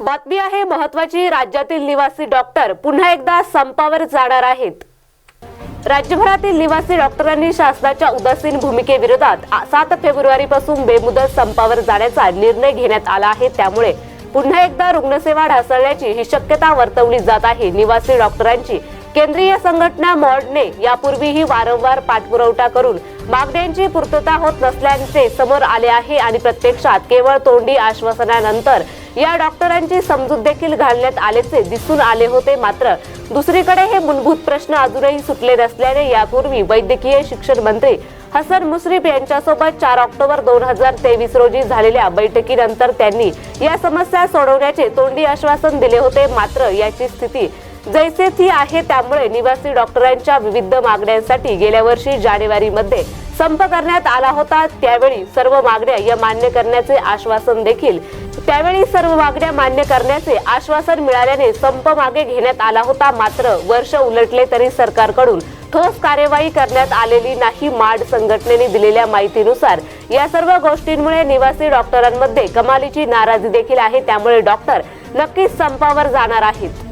बातमी आहे महत्वाची राज्यातील निवासी डॉक्टर पुन्हा एकदा संपावर जाणार आहेत. राज्यभरातील निवासी डॉक्टरांनी शासनाच्या उदासीन भूमिकेविरोधात सात फेब्रुवारी पासून बेमुदत संपावर जाण्याचा निर्णय घेण्यात आला आहे. त्यामुळे पुन्हा एकदा रुग्णसेवा ढासळण्याची ही शक्यता वर्तवली जात आहे. निवासी डॉक्टरांची केंद्रीय संघटना मॉडने यापूर्वीही वारंवार पाठपुरवठा करून मागण्यांची पूर्तता होत नसल्याचे समोर आले आहे आणि प्रत्यक्षात केवळ तोंडी आश्वासनानंतर या डॉक्टरांची समजूत देखील घालण्यात आल्याचे दिसून आले होते. मात्र दुसरीकडे हे मूलभूत प्रश्न अजूनही सुटले नसल्याने यापूर्वी वैद्यकीय शिक्षण मंत्री हसन मुश्रीफ यांच्यासोबत चार ऑक्टोबर दोन हजार तेवीस रोजी झालेल्या बैठकीनंतर त्यांनी या समस्या सोडवण्याचे तोंडी आश्वासन दिले होते. मात्र याची स्थिती जैसे ती आहे त्यामुळे निवासी डॉक्टरांच्या विविध मागण्यांसाठी गेल्या वर्षी जानेवारीमध्ये संप करण्यात आला होता. त्यावेळी सर्व मागण्या या मान्य करण्याचे आश्वासन देखील त्यावेळी सर्व मागण्या मान्य करण्याचे आश्वासन मिळाल्याने संप मागे घेण्यात आला होता. मात्र वर्ष उलटले तरी सरकारकडून ठोस कार्यवाही करण्यात आलेली नाही. माड संघटनेने दिलेल्या माहितीनुसार या सर्व गोष्टींमुळे निवासी डॉक्टरांमध्ये कमालीची नाराजी देखील आहे. त्यामुळे डॉक्टर नक्कीच संपावर जाणार आहेत.